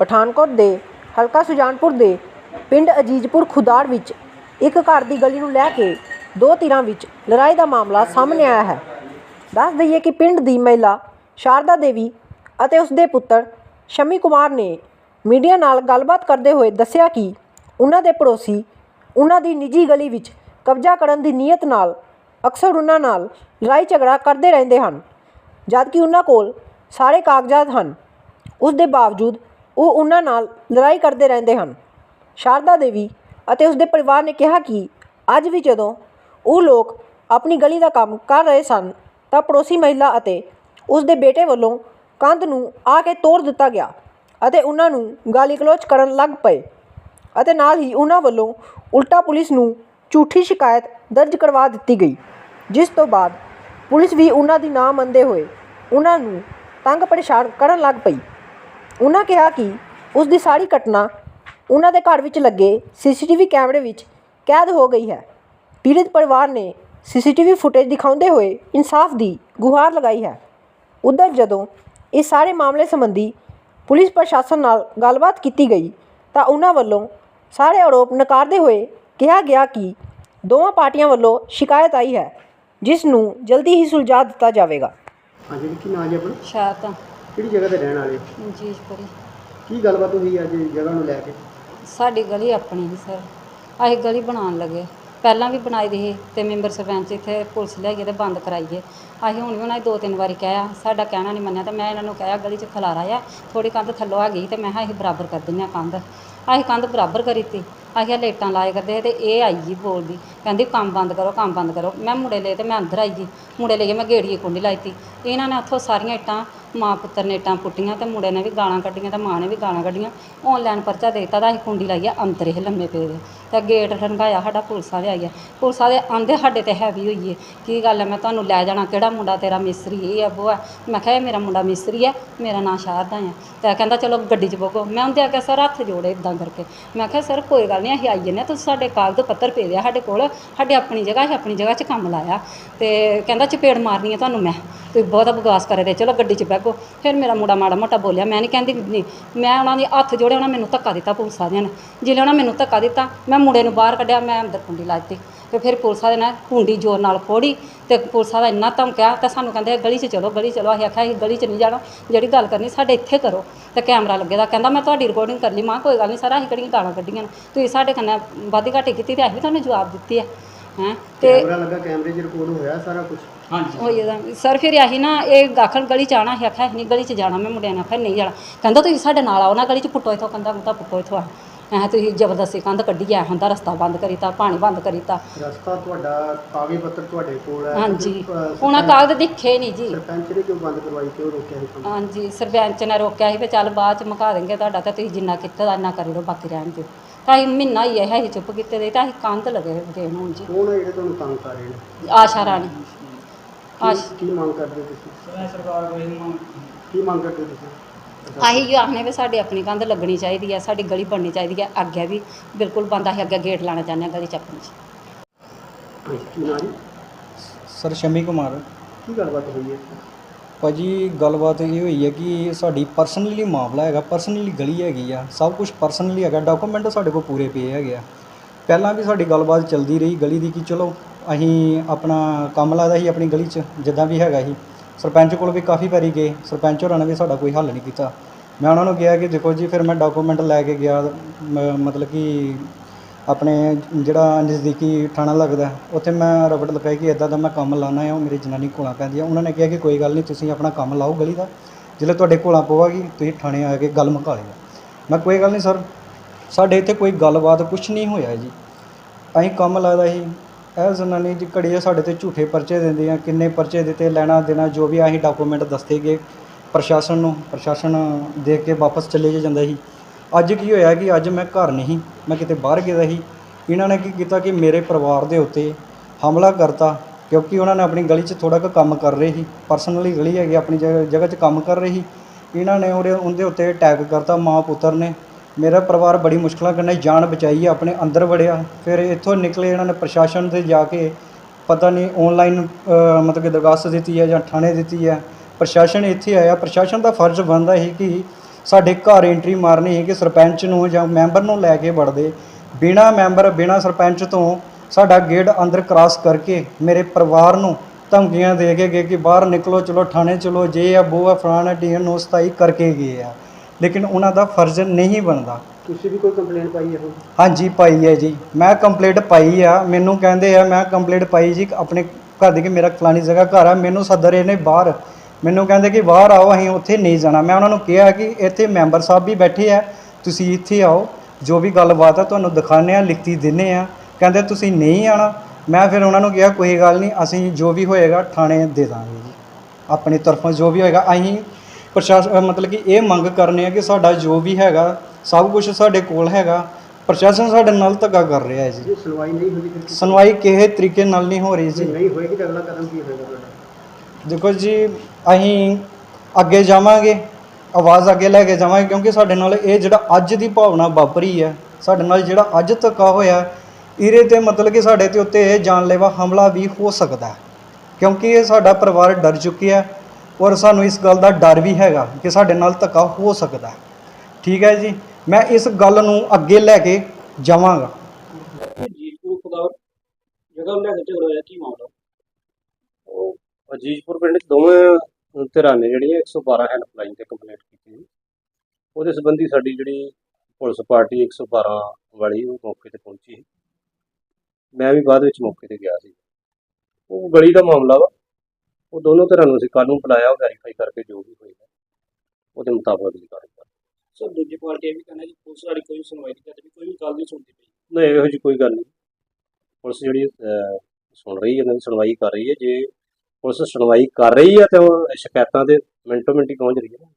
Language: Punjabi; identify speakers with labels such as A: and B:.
A: ਪਠਾਨਕੋਟ ਦੇ ਹਲਕਾ ਸੁਜਾਨਪੁਰ ਦੇ ਪਿੰਡ ਅਜੀਜ਼ਪੁਰ ਖੁਦਾੜ ਵਿੱਚ ਇੱਕ ਘਰ ਦੀ ਗਲੀ ਨੂੰ ਲੈ ਕੇ ਦੋ ਧਿਰਾਂ ਵਿੱਚ ਲੜਾਈ ਦਾ ਮਾਮਲਾ ਸਾਹਮਣੇ ਆਇਆ ਹੈ। ਦੱਸ ਦਈਏ ਕਿ ਪਿੰਡ ਦੀ ਮਹਿਲਾ ਸ਼ਾਰਦਾ ਦੇਵੀ ਅਤੇ ਉਸ ਦੇ ਪੁੱਤਰ ਸ਼ਮੀ ਕੁਮਾਰ ਨੇ ਮੀਡੀਆ ਨਾਲ ਗੱਲਬਾਤ ਕਰਦੇ ਹੋਏ ਦੱਸਿਆ ਕਿ ਉਹਨਾਂ ਦੇ ਪੜੋਸੀ ਉਹਨਾਂ ਦੀ ਨਿੱਜੀ ਗਲੀ ਵਿੱਚ ਕਬਜ਼ਾ ਕਰਨ ਦੀ ਨੀਅਤ ਨਾਲ ਅਕਸਰ ਉਹਨਾਂ ਨਾਲ ਲੜਾਈ ਝਗੜਾ ਕਰਦੇ ਰਹਿੰਦੇ ਹਨ, ਜਦਕਿ ਉਹਨਾਂ ਕੋਲ ਸਾਰੇ ਕਾਗਜ਼ਾਤ ਹਨ। ਉਸ ਦੇ ਬਾਵਜੂਦ ਉਹ ਉਹਨਾਂ ਨਾਲ ਲੜਾਈ ਕਰਦੇ ਰਹਿੰਦੇ ਹਨ। ਸ਼ਾਰਦਾ ਦੇਵੀ ਅਤੇ ਉਸਦੇ ਪਰਿਵਾਰ ਨੇ ਕਿਹਾ ਕਿ ਅੱਜ ਵੀ ਜਦੋਂ ਉਹ ਲੋਕ ਆਪਣੀ ਗਲੀ ਦਾ ਕੰਮ ਕਰ ਰਹੇ ਸਨ, ਤਾਂ ਪੜੋਸੀ ਮਹਿਲਾ ਅਤੇ ਉਸਦੇ ਬੇਟੇ ਵੱਲੋਂ ਕੰਧ ਨੂੰ ਆ ਕੇ ਤੋੜ ਦਿੱਤਾ ਗਿਆ ਅਤੇ ਉਹਨਾਂ ਨੂੰ ਗਾਲੀ ਗਲੋਚ ਕਰਨ ਲੱਗ ਪਏ ਅਤੇ ਨਾਲ ਹੀ ਉਹਨਾਂ ਵੱਲੋਂ ਉਲਟਾ ਪੁਲਿਸ ਨੂੰ ਝੂਠੀ ਸ਼ਿਕਾਇਤ ਦਰਜ ਕਰਵਾ ਦਿੱਤੀ ਗਈ, ਜਿਸ ਤੋਂ ਬਾਅਦ ਪੁਲਿਸ ਵੀ ਉਹਨਾਂ ਦੀ ਨਾ ਮੰਨਦੇ ਹੋਏ ਉਹਨਾਂ ਨੂੰ ਤੰਗ ਪਰੇਸ਼ਾਨ ਕਰਨ ਲੱਗ ਪਈ। ਉਹਨਾਂ ਕਿਹਾ ਕਿ ਉਸ ਦੀ ਸਾਰੀ ਘਟਨਾ ਉਹਨਾਂ ਦੇ ਘਰ ਵਿੱਚ ਲੱਗੇ ਸੀਸੀਟੀਵੀ ਕੈਮਰੇ ਵਿੱਚ ਕੈਦ ਹੋ ਗਈ ਹੈ। ਪੀੜਿਤ ਪਰਿਵਾਰ ਨੇ ਸੀਸੀਟੀਵੀ ਫੁਟੇਜ ਦਿਖਾਉਂਦੇ ਹੋਏ ਇਨਸਾਫ ਦੀ ਗੁਹਾਰ ਲਗਾਈ ਹੈ। ਉਧਰ ਜਦੋਂ ਇਸ ਸਾਰੇ ਮਾਮਲੇ ਸੰਬੰਧੀ ਪੁਲਿਸ ਪ੍ਰਸ਼ਾਸਨ ਨਾਲ ਗੱਲਬਾਤ ਕੀਤੀ ਗਈ ਤਾਂ ਉਹਨਾਂ ਵੱਲੋਂ ਸਾਰੇ ਆਰੋਪ ਨਕਾਰਦੇ ਹੋਏ ਕਿਹਾ ਗਿਆ ਕਿ ਦੋਵਾਂ ਪਾਰਟੀਆਂ ਵੱਲੋਂ ਸ਼ਿਕਾਇਤ ਆਈ ਹੈ ਜਿਸ ਨੂੰ ਜਲਦੀ ਹੀ ਸੁਲਝਾ ਦਿੱਤਾ ਜਾਵੇਗਾ।
B: ਹਾਂਜੀ ਕੀ ਨਾਂ ਜੀ ਆਪਣਾ?
C: ਸ਼ਾਇਦ ਤਾਂ
B: ਕਿਹੜੀ ਜਗ੍ਹਾ ਤੇ ਰਹਿਣ ਵਾਲੇ?
C: ਮਨਜੀਸ਼ਪੁਰੀ
B: ਕੀ ਗੱਲਬਾਤ ਹੋਈ ਅੱਜ ਜਗ੍ਹਾ ਨੂੰ ਲੈ ਕੇ?
C: ਸਾਡੀ ਗਲੀ ਆਪਣੀ ਸੀ ਸਰ। ਅਸੀਂ ਗਲੀ ਬਣਾਉਣ ਲੱਗੇ। ਪਹਿਲਾਂ ਵੀ ਬਣਾਈ ਦੀ ਸੀ ਤੇ ਮੈਂਬਰ ਸਰਪੰਚ ਇੱਥੇ ਪੁਲਿਸ ਲਿਆਈਏ ਤੇ ਬੰਦ ਕਰਾਈਏ। ਅਸੀਂ ਹੁਣ ਵੀ ਉਹਨਾਂ ਨੂੰ ਦੋ ਤਿੰਨ ਵਾਰੀ ਕਿਹਾ। ਸਾਡਾ ਕਹਿਣਾ ਨਹੀਂ ਮੰਨਿਆ ਤੇ ਮੈਂ ਇਹਨਾਂ ਨੂੰ ਕਿਹਾ ਗਲੀ 'ਚ ਖਲਾਰਾ ਆ ਥੋੜੀ ਕੰਧ ਥੱਲੋਂ ਆ ਗਈ ਤੇ ਮੈਂ ਕਿਹਾ ਅਸੀਂ ਬਰਾਬਰ ਕਰ ਦਿੰਦੇ ਹਾਂ ਕੰਧ। ਅਸੀਂ ਕੰਧ ਬਰਾਬਰ ਕਰੀ ਤੀ। ਅਸੀਂ ਆਹ ਲਾਈਟਾਂ ਲਾਏ ਕਰਦੇ ਤੇ ਇਹ ਆਈ ਜੀ ਬੋਲਦੀ ਕਹਿੰਦੀ ਕੰਮ ਬੰਦ ਕਰੋ ਕੰਮ ਬੰਦ ਕਰੋ। ਮੈਂ ਮੁੰਡੇ ਲਏ ਤੇ ਮੈਂ ਅੰਦਰ ਆਈ ਜੀ। ਮੁੰਡੇ ਲੈ ਕੇ ਮੈਂ ਗੇੜੀਏ ਕੁੰਡੀ ਲਾਈ ਤੀ। ਇਹਨਾਂ ਨੇ ਉੱਥੋਂ ਸਾਰੀਆਂ ਇੱਟਾਂ ਮਾਂ ਪੁੱਤਰ ਨੇ ਇੱਟਾਂ ਪੁੱਟੀਆਂ ਤੇ ਮੁੰਡੇ ਨੇ ਵੀ ਗਾਲਾਂ ਕੱਢੀਆਂ ਤੇ ਮਾਂ ਨੇ ਵੀ ਗਾਲਾਂ ਕੱਢੀਆਂ। ਆਨਲਾਈਨ ਪਰਚਾ ਦੇ ਦਿੱਤਾ ਤਾਂ ਅਸੀਂ ਕੁੰਡੀ ਲਾਈ ਆ, ਅੰਦਰ ਇਹ ਲੰਮੇ ਪਏ ਦੇ ਤੇ ਗੇਟ ਠੰਗਾਇਆ ਸਾਡਾ ਪੁਲਿਸ ਵਾਲੇ ਆਈ ਆ। ਪੁਲਿਸ ਵਾਲੇ ਆਂਦੇ ਸਾਡੇ ਤੇ ਹੈਵੀ ਹੋਈਏ ਕੀ ਗੱਲ ਹੈ ਮੈਂ ਤੁਹਾਨੂੰ ਲੈ ਜਾਣਾ, ਕਿਹੜਾ ਮੁੰਡਾ ਤੇਰਾ ਮਿਸਤਰੀ, ਇਹ ਆ, ਉਹ ਆ। ਮੈਂ ਕਿਹਾ, ਇਹ ਮੇਰਾ ਮੁੰਡਾ ਮਿਸਤਰੀ ਹੈ ਮੇਰਾ ਨਾਂ ਸ਼ਾਰਦਾ ਆ। ਤੇ ਕਹਿੰਦਾ, ਚਲੋ ਗੱਡੀ 'ਚ ਬੋਗੋ ਮੈਂ ਉਹਦੇ ਆ ਸਰ, ਹੱਥ ਜੋੜੇ ਇਦਾਂ ਕਰਕੇ। ਮੈਂ ਕਿਹਾ, ਸਰ, ਕੋਈ ਗੱਲ ਨਹੀਂ ਅਸੀਂ ਆਈ ਜੰਨੇ ਤੁਸੀਂ ਸਾਡੇ ਕਾਗਜ਼ ਪੱਤਰ ਭੇਜਿਆ ਆ ਸਾਡੇ ਕੋਲ। ਸਾਡੇ ਆਪਣੀ ਜਗ੍ਹਾ, ਅਸੀਂ ਆਪਣੀ ਜਗ੍ਹਾ 'ਚ ਕੰਮ ਲਾਇਆ। ਤੇ ਕਹਿੰਦਾ, ਚਪੇੜ ਮਾਰਨੀ ਹੈ ਤੁਹਾਨੂੰ ਮੈਂ। ਤੁਸੀਂ ਬਹੁਤਾ ਬਕਵਾਸ ਕਰੇ ਦੇ ਚਲੋ ਗੱਡੀ 'ਚ ਬੈਠੋ ਫਿਰ ਮੇਰਾ ਮੁੰਡਾ ਮਾੜਾ ਮੋਟਾ ਬੋਲਿਆ, ਮੈਂ ਨਹੀਂ ਕਹਿੰਦੀ ਨਹੀਂ। ਮੈਂ ਉਹਨਾਂ ਦੇ ਹੱਥ ਜੋੜੇ ਉਹਨਾਂ ਮੈਨੂੰ ਧੱਕਾ ਦਿੱਤਾ ਪੁਲਿਸ ਵਾਲਿਆਂ ਨੇ। ਜਿਲੇ ਉਹਨਾਂ ਮੈਨੂੰ ਧੱਕਾ ਦਿੱਤਾ, ਮੈਂ ਮੁੰਡੇ ਨੂੰ ਬਾਹਰ ਕੱਢਿਆ, ਮੈਂ ਅੰਦਰ ਕੁੰਡੀ ਲਾ ਦਿੱਤੀ। ਤੇ ਫਿਰ ਪੁਲਿਸ ਵਾਲੇ ਨੇ ਕੁੰਡੀ ਜ਼ੋਰ ਨਾਲ ਫੋੜੀ ਤੇ ਪੁਲਿਸ ਵਾਲਾ ਇੰਨਾ ਧਮਕਿਆ ਤਾਂ ਸਾਨੂੰ ਕਹਿੰਦੇ ਗਲੀ 'ਚ ਚਲੋ, ਗਲੀ ਚਲੋ। ਅਸੀਂ ਆਖਿਆ, ਅਸੀਂ ਗਲੀ 'ਚ ਨਹੀਂ ਜਾਣਾ। ਜਿਹੜੀ ਗੱਲ ਕਰਨੀ ਸਾਡੇ ਇੱਥੇ ਕਰੋ। ਤੇ ਕੈਮਰਾ ਲੱਗੇ ਦਾ ਕਹਿੰਦਾ, ਮੈਂ ਤੁਹਾਡੀ ਰਿਕਾਰਡਿੰਗ ਕਰ ਲਈ। ਮਾਂ ਕੋਈ ਗੱਲ ਨਹੀਂ ਸਰ, ਅਸੀਂ ਕਿਹੜੀਆਂ ਗਾਲਾਂ ਕੱਢੀਆਂ ਨੇ। ਤੁਸੀਂ ਸਾਡੇ ਕੰਨੇ ਵਾਧੀ ਘਾਟੀ ਕੀਤੀ ਤੇ ਅਸੀਂ ਵੀ ਤੁਹਾਨੂੰ ਜਵਾਬ ਦਿੱਤੀ ਹੈ। ਹੈਂ? ਤੇ
B: ਕੈਮਰਾ ਲੱਗਾ, ਕੈਮਰੇ 'ਚ ਰਿਕਾਰਡ ਹੋਇਆ ਸਾਰਾ ਕੁਝ
C: ਉਹ ਇਹਦਾ ਸਰ ਫਿਰ ਆਹੀ ਨਾ ਇਹ ਦਾਖਲ ਗਲੀ ਚ ਆਣਾ ਸੀ ਆਖਿਆ ਨਹੀਂ ਗਲੀ ਚ ਜਾਣਾ ਮੈਂ ਮੁੰਡਿਆਂ ਨੇ ਆਖਿਆ ਨਹੀਂ ਜਾਣਾ। ਕਹਿੰਦਾ ਤੁਸੀਂ ਸਾਡੇ ਨਾਲ ਆਓ ਨਾ ਗਲੀ ਚ ਪੁੱਟੋ ਇਥੋਂ ਕੰਦਾ ਕੁੰਦਾ ਪੁੱਟੋ ਇਥੋਂ ਐ ਤੁਸੀਂ ਜ਼ਬਰਦਸਤੀ ਕੰਧ ਕੱਢੀ ਆ ਹੁੰਦਾ ਰਸਤਾ ਬੰਦ ਕਰੀਤਾ ਪਾਣੀ ਬੰਦ ਕਰੀਤਾ।
B: ਰਸਤਾ ਤੁਹਾਡਾ ਕਾਗਜ਼ ਪੱਤਰ ਤੁਹਾਡੇ ਕੋਲ ਹੈ
C: ਹਾਂਜੀ। ਉਹਨਾਂ ਕਾਗਜ਼ ਦਿਖੇ ਨਹੀਂ ਜੀ।
B: ਸਰਪੰਚ ਨੇ ਕਿਉਂ ਬੰਦ ਕਰਵਾਈ ਕਿਉਂ ਰੋਕਿਆ ਸੀ ਤੁਹਾਨੂੰ?
C: ਹਾਂਜੀ ਸਰਪੰਚ ਨੇ ਰੋਕਿਆ ਸੀ ਵੀ ਚੱਲ ਬਾਅਦ ਚ ਮੁਕਾ ਦੇਂਗੇ ਤੁਹਾਡਾ ਤਾਂ ਤੁਸੀਂ ਜਿੰਨਾ ਕੀਤਾ ਦਾ ਇੰਨਾ ਕਰੀ ਲਓ ਬਾਕੀ ਰਹਿਣ ਦਿਓ। ਤਾਂ ਅਸੀਂ ਮਹੀਨਾ ਹੀ ਇਹ ਅਸੀਂ ਚੁੱਪ ਕੀਤੇ ਦੇ ਤਾਂ ਅਸੀਂ ਕੰਧ ਲਗੇ ਗਏ ਹੁਣ ਜੀ।
B: ਕੌਣ ਹੈ ਜਿਹੜੇ ਤੁਹਾਨੂੰ ਤੰਗ ਕਰ ਰਹੇ ਨੇ?
C: ਆਸ਼ਾ ਰਾਣੀ। ਆਸ਼
B: ਕੀ- ਕੀ ਮੰਗ ਕਰਦੇ ਤੁਸੀਂ? ਸਰਕਾਰ ਕੋਲ ਕੀ ਮੰਗ ਕਰਦੇ ਤੁਸੀਂ?
C: ਆਹੀ ਜੋ ਆਖਨੇ ਵੀ ਸਾਡੀ ਆਪਣੀ ਕੰਧ ਲੱਗਣੀ ਚਾਹੀਦੀ ਹੈ ਸਾਡੀ ਗਲੀ ਬਣਨੀ ਚਾਹੀਦੀ ਹੈ ਅੱਗੇ ਵੀ ਬਿਲਕੁਲ ਬੰਦ ਅਸੀਂ ਅੱਗੇ ਗੇਟ ਲਾਣਾ ਚਾਹੁੰਦੇ ਹਾਂ ਗਲੀ ਚ ਆਪਣੀ 'ਚ।
B: ਹਾਂਜੀ, ਕੀ ਨਾਂ ਜੀ?
D: ਸਰ ਸ਼ਮੀ ਕੁਮਾਰ।
B: ਕੀ ਗੱਲਬਾਤ ਹੋਈ ਹੈ?
D: ਭਾਜੀ ਗੱਲਬਾਤ ਇਹ ਹੋਈ ਹੈ ਕਿ ਸਾਡੀ ਪਰਸਨਲੀ ਮਾਮਲਾ ਹੈਗਾ ਪਰਸਨਲੀ ਗਲੀ ਹੈਗੀ ਆ ਸਭ ਕੁਝ ਪਰਸਨਲੀ ਹੈਗਾ ਡਾਕੂਮੈਂਟ ਸਾਡੇ ਕੋਲ ਪੂਰੇ ਪਏ ਹੈਗੇ ਆ। ਪਹਿਲਾਂ ਵੀ ਸਾਡੀ ਗੱਲਬਾਤ ਚੱਲਦੀ ਰਹੀ ਗਲੀ ਦੀ ਕਿ ਚਲੋ ਅਸੀਂ ਆਪਣਾ ਕੰਮ ਲਾਦਾ ਸੀ ਆਪਣੀ ਗਲੀ 'ਚ, ਜਿੱਦਾਂ ਵੀ ਹੈਗਾ ਸੀ। ਸਰਪੰਚ ਕੋਲ ਵੀ ਕਾਫੀ ਵਾਰੀ ਗਏ। ਸਰਪੰਚ ਹੋਰਾਂ ਨੇ ਵੀ ਸਾਡਾ ਕੋਈ ਹੱਲ ਨਹੀਂ ਕੀਤਾ। ਮੈਂ ਉਹਨਾਂ ਨੂੰ ਕਿਹਾ ਕਿ ਦੇਖੋ ਜੀ, ਫਿਰ ਮੈਂ ਡਾਕੂਮੈਂਟ ਲੈ ਕੇ ਗਿਆ। ਮ- ਮਤਲਬ ਕਿ ਆਪਣੇ ਜਿਹੜਾ ਨਜ਼ਦੀਕੀ ਥਾਣਾ ਲੱਗਦਾ, ਉੱਥੇ ਮੈਂ ਰਬੜ ਲਗਾਈ ਕਿ ਇੱਦਾਂ ਦਾ ਮੈਂ ਕੰਮ ਲਾਣਾ ਹੈ, ਉਹ ਮੇਰੀ ਜਨਾਨੀ ਕੋਲਾਂ ਪੈਂਦੀ ਆ ਉਹਨਾਂ ਨੇ ਕਿਹਾ ਕਿ ਕੋਈ ਗੱਲ ਨਹੀਂ, ਤੁਸੀਂ ਆਪਣਾ ਕੰਮ ਲਾਓ ਗਲੀ ਦਾ। ਜਦੋਂ ਤੁਹਾਡੇ ਕੋਲਾਂ ਪਵਾਗੀ ਤੁਸੀਂ ਥਾਣੇ ਆ ਕੇ ਗੱਲ ਮੁਕਾ ਲਿਓ। ਮੈਂ ਕੋਈ ਗੱਲ ਨਹੀਂ ਸਰ। ਸਾਡੇ ਇੱਥੇ ਕੋਈ ਗੱਲਬਾਤ ਕੁਝ ਨਹੀਂ ਹੋਇਆ ਜੀ। ਅਸੀਂ ਕੰਮ ਲੱਗਦਾ ਸੀ। ਇਹ ਜਨਾਨੀ ਜੀ ਘੜੀ ਆ ਸਾਡੇ ਤੇ ਝੂਠੇ ਪਰਚੇ ਦਿੰਦੇ ਆ, ਕਿੰਨੇ ਪਰਚੇ ਦਿੱਤੇ, ਲੈਣਾ ਦੇਣਾ, ਜੋ ਵੀ ਅਸੀਂ ਡਾਕੂਮੈਂਟ ਦੱਸਦੇ ਗਏ ਪ੍ਰਸ਼ਾਸਨ ਨੂੰ, ਪ੍ਰਸ਼ਾਸਨ ਦੇਖ ਕੇ ਵਾਪਸ ਚਲੇ ਜਾਂਦਾ ਸੀ। ਅੱਜ ਕੀ ਹੋਇਆ ਕਿ ਅੱਜ ਮੈਂ ਘਰ ਨਹੀਂ, ਮੈਂ ਕਿਤੇ ਬਾਹਰ ਗਿਆ ਸੀ। ਇਹਨਾਂ ਨੇ ਕੀ ਕੀਤਾ ਕਿ ਮੇਰੇ ਪਰਿਵਾਰ ਦੇ ਉੱਤੇ ਹਮਲਾ ਕਰਤਾ, ਕਿਉਂਕਿ ਉਹਨਾਂ ਨੇ ਆਪਣੀ ਗਲੀ 'ਚ ਥੋੜਾ ਕੁ ਕੰਮ ਕਰ ਰਹੇ ਸੀ। ਪਰਸਨਲੀ ਗਲੀ ਹੈਗੀ, ਆਪਣੀ ਜਗ੍ਹਾ ਜਗ੍ਹਾ 'ਚ ਕੰਮ ਕਰ ਰਹੀ ਸੀ। ਇਹਨਾਂ ਨੇ ਉਹਦੇ ਉਹਦੇ ਉੱਤੇ ਅਟੈਕ ਕਰਤਾ ਮਾਂ ਪੁੱਤਰ ਨੇ। ਮੇਰਾ ਪਰਿਵਾਰ ਬੜੀ ਮੁਸ਼ਕਲਾਂ ਕਰਨੇ ਜਾਨ ਬਚਾਈ ਹੈ ਆਪਣੇ ਅੰਦਰ ਵੜਿਆ। ਫਿਰ ਇੱਥੋਂ ਨਿਕਲੇ ਇਹਨਾਂ ਨੇ ਪ੍ਰਸ਼ਾਸਨ ਤੇ ਜਾ ਕੇ, ਪਤਾ ਨਹੀਂ ਔਨਲਾਈਨ ਮਤਲਬ ਕਿ ਦਰਖਾਸਤ ਦਿੱਤੀ ਹੈ ਜਾਂ ਥਾਣੇ ਦਿੱਤੀ ਹੈ। ਪ੍ਰਸ਼ਾਸਨ ਇੱਥੇ ਆਇਆ। ਪ੍ਰਸ਼ਾਸਨ ਦਾ ਫਰਜ਼ ਬਣਦਾ ਹੈ ਕਿ ਸਾਡੇ ਘਰ ਐਂਟਰੀ ਮਾਰਨੀ ਹੈ ਕਿ ਸਰਪੰਚ ਨੂੰ ਜਾਂ ਮੈਂਬਰ ਨੂੰ ਲੈ ਕੇ ਵੜਦੇ। ਬਿਨਾ ਮੈਂਬਰ, ਬਿਨਾ ਸਰਪੰਚ ਤੋਂ ਸਾਡਾ ਗੇਟ ਅੰਦਰ ਕ੍ਰਾਸ ਕਰਕੇ ਮੇਰੇ ਪਰਿਵਾਰ ਨੂੰ ਧਮਕੀਆਂ ਦੇ ਕੇ ਗਏ ਕਿ ਬਾਹਰ ਨਿਕਲੋ, ਚਲੋ ਥਾਣੇ ਚਲੋ, ਜੇ ਆ, ਬੋ ਆ, ਫਲਾਣਾ ਡੀਐਨ ਨੂੰ ਸਤਾਈ ਕਰਕੇ ਗਏ ਆ। ਲੇਕਿਨ ਉਹਨਾਂ ਦਾ ਫਰਜ਼ ਨਹੀਂ ਬਣਦਾ।
B: ਤੁਸੀਂ ਵੀ ਕੋਈ ਕੰਪਲੇਂਟ ਪਾਈ ਹੈ ਹੁਣ?
D: ਹਾਂਜੀ ਪਾਈ ਹੈ ਜੀ। ਮੈਂ ਕੰਪਲੀਟ ਪਾਈ ਆ। ਮੈਨੂੰ ਕਹਿੰਦੇ ਆ ਮੈਂ ਕੰਪਲੀਟ ਪਾਈ ਜੀ ਆਪਣੇ ਘਰ ਦੇ ਕਿ ਮੇਰਾ ਫਲਾਣੀ ਜਗ੍ਹਾ ਘਰ ਆ ਮੈਨੂੰ ਸੱਦ ਰਹੇ ਨੇ ਬਾਹਰ। ਮੈਨੂੰ ਕਹਿੰਦੇ ਕਿ ਬਾਹਰ ਆਓ ਅਸੀਂ ਉੱਥੇ ਨਹੀਂ ਜਾਣਾ। ਮੈਂ ਉਹਨਾਂ ਨੂੰ ਕਿਹਾ ਕਿ ਇੱਥੇ ਮੈਂਬਰ ਸਾਹਿਬ ਵੀ ਬੈਠੇ ਆ ਤੁਸੀਂ ਇੱਥੇ ਆਓ। ਜੋ ਵੀ ਗੱਲਬਾਤ ਆ ਤੁਹਾਨੂੰ ਦਿਖਾਉਂਦੇ ਆ ਲਿਖਤੀ ਦਿੰਨੇ ਆ। ਕਹਿੰਦੇ ਤੁਸੀਂ ਨਹੀਂ ਆਣਾ ਮੈਂ ਫਿਰ ਉਹਨਾਂ ਨੂੰ ਕਿਹਾ ਕੋਈ ਗੱਲ ਨਹੀਂ ਅਸੀਂ ਜੋ ਵੀ ਹੋਏਗਾ ਥਾਣੇ ਦੇ ਦਾਂਗੇ ਜੀ। ਆਪਣੀ ਤਰਫੋਂ ਜੋ ਵੀ ਹੋਏਗਾ ਅਸੀਂ ਪ੍ਰਸ਼ਾਸਨ ਮਤਲਬ ਕਿ ਇਹ ਮੰਗ ਕਰਨੇ ਆ ਕਿ ਸਾਡਾ ਜੋ ਵੀ ਹੈਗਾ ਸਭ ਕੁਝ ਸਾਡੇ ਕੋਲ ਹੈਗਾ। ਪ੍ਰਸ਼ਾਸਨ ਸਾਡੇ ਨਾਲ ਧੱਕਾ ਕਰ ਰਿਹਾ ਹੈ ਜੀ।
B: ਜੇ ਸੁਣਵਾਈ ਨਹੀਂ ਹੁੰਦੀ ਫਿਰ
D: ਸੁਣਵਾਈ ਕਿਸੇ ਤਰੀਕੇ ਨਾਲ ਨਹੀਂ ਹੋ ਰਹੀ ਜੀ।
B: ਨਹੀਂ ਹੋਏਗੀ ਤਾਂ ਅਗਲਾ ਕਦਮ ਕੀ ਹੋਏਗਾ ਤੁਹਾਡਾ?
D: ਦੇਖੋ ਜੀ ਅਸੀਂ ਅੱਗੇ ਜਾਵਾਂਗੇ ਆਵਾਜ਼ ਅੱਗੇ ਲੈ ਕੇ ਜਾਵਾਂਗੇ ਕਿਉਂਕਿ ਸਾਡੇ ਨਾਲ ਇਹ ਜਿਹੜਾ ਅੱਜ ਦੀ ਭਾਵਨਾ ਵਾਪਰੀ ਹੈ ਸਾਡੇ ਨਾਲ ਜਿਹੜਾ ਅੱਜ ਧੱਕਾ ਹੋਇਆ ਇਹਦੇ ਤੇ ਮਤਲਬ ਕਿ ਸਾਡੇ ਤੇ ਉੱਤੇ ਇਹ ਜਾਨਲੇਵਾ ਹਮਲਾ ਵੀ ਹੋ ਸਕਦਾ ਹੈ। ਕਿਉਂਕਿ ਇਹ ਸਾਡਾ ਪਰਿਵਾਰ ਡਰ ਚੁੱਕਿਆ ਔਰ ਸਾਨੂੰ ਇਸ ਗੱਲ ਦਾ ਡਰ ਵੀ ਹੈਗਾ ਕਿ ਸਾਡੇ ਨਾਲ ਧੱਕਾ ਹੋ ਸਕਦਾ ਹੈ। ਠੀਕ ਹੈ ਜੀ? ਮੈਂ ਇਸ ਗੱਲ ਨੂੰ ਅੱਗੇ ਲੈ ਕੇ ਜਾਵਾਂਗਾ।
E: ਜੀਤਪੁਰ ਖੁਦਾ ਜਗ੍ਹਾ ਲੈ ਕੇ ਝਗੜਾ ਹੋਇਆ ਕੀ ਮਾਮਲਾ?
F: ਉਹ ਅਜੀਜ਼ਪੁਰ ਪਿੰਡ 'ਚ ਦੋਵੇਂ ਧਿਰਾਂ ਨੇ ਜਿਹੜੀਆਂ 112 ਹੈਲਪਲਾਈਨ ਤੇ ਕੰਪਲੇਂਟ ਕੀਤੀ ਸੀ। ਉਹਦੇ ਸੰਬੰਧੀ ਸਾਡੀ ਜਿਹੜੀ ਪੁਲਿਸ ਪਾਰਟੀ 112 ਵਾਲੀ ਉਹ ਮੌਕੇ ਤੇ ਪਹੁੰਚੀ ਸੀ। ਮੈਂ ਵੀ ਬਾਅਦ ਵਿੱਚ ਮੌਕੇ ਤੇ ਗਿਆ ਸੀ। ਉਹ ਗਲੀ ਦਾ ਮਾਮਲਾ ਵਾ। ਉਹ ਦੋਨੋਂ ਧਿਰਾਂ ਨੂੰ ਅਸੀਂ ਕੱਲ੍ਹ ਨੂੰ ਬੁਲਾਇਆ ਉਹ ਵੈਰੀਫਾਈ ਕਰਕੇ ਜੋ ਵੀ ਹੋਏਗਾ ਉਹਦੇ ਮੁਤਾਬਕ ਅਗਲੀ ਕਾਰਵਾਈ ਕਰਾਂਗੇ।
E: ਸਰ ਦੂਜੀ ਪਾਰਟੀ ਇਹ ਵੀ ਕਹਿੰਦਾ ਜੀ ਪੁਲਿਸ ਵਾਲੀ ਕੋਈ ਸੁਣਵਾਈ ਨਹੀਂ ਕਰਦੀ ਕੋਈ ਵੀ ਗੱਲ ਨਹੀਂ ਸੁਣਦੀ ਪਈ।
F: ਨਹੀਂ ਇਹੋ ਜਿਹੀ ਕੋਈ ਗੱਲ ਨਹੀਂ। ਪੁਲਿਸ ਜਿਹੜੀ ਅਹ, ਸੁਣ ਰਹੀ ਹੈ ਇਹਨਾਂ ਦੀ ਸੁਣਵਾਈ ਕਰ ਰਹੀ ਹੈ। ਜੇ ਪੁਲਿਸ ਸੁਣਵਾਈ ਕਰ ਰਹੀ ਹੈ ਤੇ ਉਹ ਸ਼ਿਕਾਇਤਾਂ ਦੇ ਮਿੰਟੋ ਮਿੰਟ ਪਹੁੰਚ ਰਹੀ ਹੈ ਨਾ।